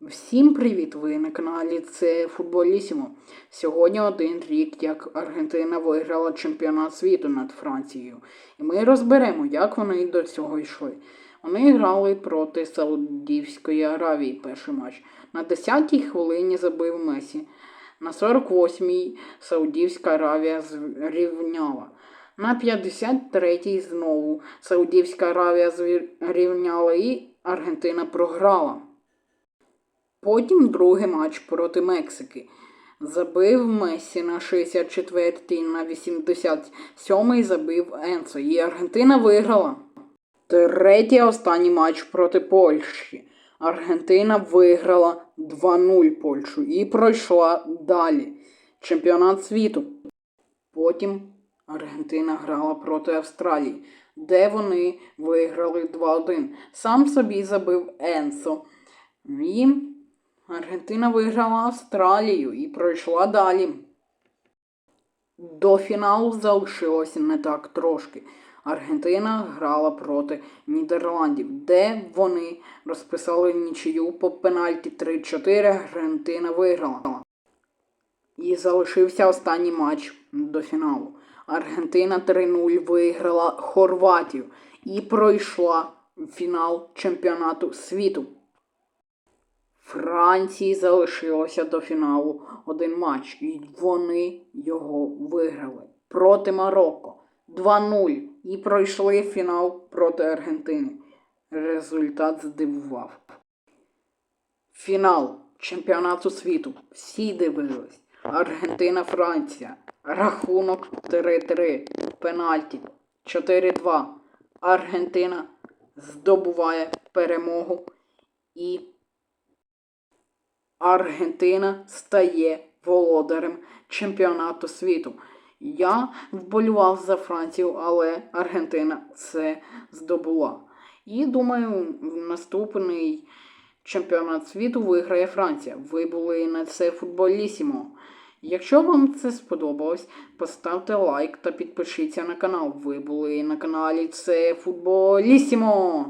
Всім привіт! Ви на каналі це Футболісімо. Сьогодні один рік, як Аргентина виграла чемпіонат світу над Францією. І ми розберемо, як вони до цього йшли. Вони грали проти Саудівської Аравії перший матч. На 10-й хвилині забив Месі. На 48-й Саудівська Аравія зрівняла. На 53-й знову Саудівська Аравія зрівняла і Аргентина програла. Потім другий матч проти Мексики. Забив Мессі на 64-й, на 87-й забив Енсо. І Аргентина виграла. Третій останній матч проти Польщі. Аргентина виграла 2-0 Польщу і пройшла далі. Чемпіонат світу. Потім Аргентина грала проти Австралії, де вони виграли 2-1. Сам собі забив Енсо. І Аргентина виграла Австралію і пройшла далі. До фіналу залишилося не так трошки. Аргентина грала проти Нідерландів, де вони розписали нічию по пенальті 3-4. Аргентина виграла. І залишився останній матч до фіналу. Аргентина 3-0 виграла Хорватію і пройшла фінал чемпіонату світу. Франції залишилося до фіналу один матч, і вони його виграли проти Марокко 2-0 і пройшли фінал проти Аргентини. Результат здивував. Фінал чемпіонату світу. Всі дивились. Аргентина, Франція. Рахунок 3-3. Пенальті 4-2. Аргентина здобуває перемогу і Аргентина стає володарем чемпіонату світу. Я вболював за Францію, але Аргентина це здобула. І думаю, наступний чемпіонат світу виграє Франція. Ви були на це футболісімо. Якщо вам це сподобалось, поставте лайк та підпишіться на канал. Ви були на каналі Це Футболісімо.